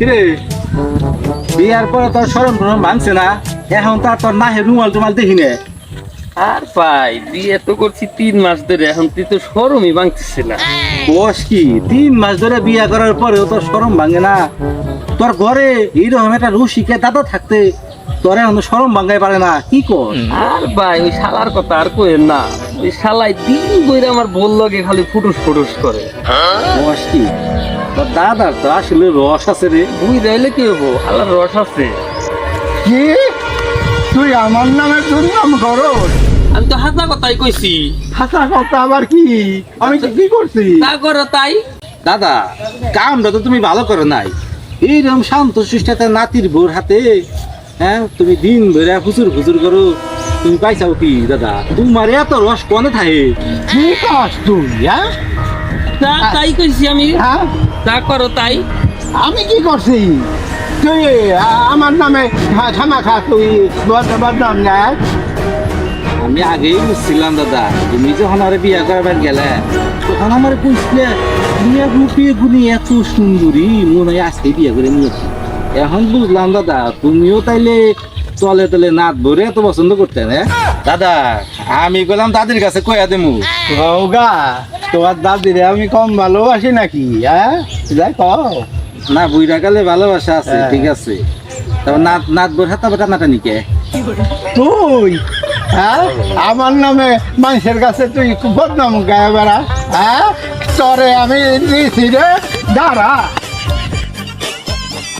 কিরে? বিয়ার পরে তোর সরম টরম ভাঙছে না? এখন তো আর তোর নাহে রুমাল টুমাল দেখি নে আর ভাই বিয়ে তো করছি তিন মাস ধরে এখন তুই তো সরমই ভাঙতেছে না। বস কি তিন মাস ধরে বিয়া করার পরেও তোর সরম ভাঙে না। তোর ঘরে এইরকম একটা রসিকে দাদা থাকতে তোর এখন তো সরম ভাঙাই পারে না কি কর? আর ভাই ওই শালার কথা আর কইেন না। ওই শালাই দিন বইরে আমার বল লগে খালি ফুটুস ফুটুস করে। বস কি? তোর দাদার তো আসলে রস আছে রে। বুই রইলে কি হব শালার রস আছে। কি? তুই আমার নামে দুর্নাম করো আমি তো হাসা কথাই কইছি। হাসা কথা আবার কি? আমি তো কি করছি? তা করো তাই। দাদা কামটা তো তুমি ভালো করো নাই। এইরকম শান্ত সুষ্টাতে নাতির বোর হাতে হ্যাঁ তুমি দিন ধরে ফুচুর ফুচুর করো তুমি পাইছাও কি দাদা? তোমার এত রস কনে থাকে। কি কাজ তুই হ্যাঁ? তা তাই কইছি আমি। হ্যাঁ? তা করো তাই। আমি কি করছি? তুই আমার নামে থামা খা তুই বদ- বদনাম নেয়। আমি আগেই বুঝছিলাম দাদা। তুমি যখন আরে বিয়া করাবার গেলে তখন আমার বুঝলে বিয়ে গুপিয়ে গুনি এত সুন্দরী মনে হয় আজকে বিয়ে করে নিয়েছি। এখন বুঝলাম দাদা তুমিও তাইলে তলে তলে নাচ ভরে এত পছন্দ করতে না দাদা আমি গেলাম দাদির কাছে কয়া দেমু। গা তোমার দাদিরে আমি কম ভালোবাসি নাকি হ্যাঁ? যাই কও। না বুইরা কালে ভালোবাসা আছে হ্যাঁ। ঠিক আছে। তারপর নাচ নাচ ভরে হাতা বাটা নাটা নিকে তুই হ্যাঁ? আমার নামে মানুষের কাছে তুই বদনাম গায়ে বেড়া হ্যাঁ? তরে আমি দিয়েছি রে দাঁড়া।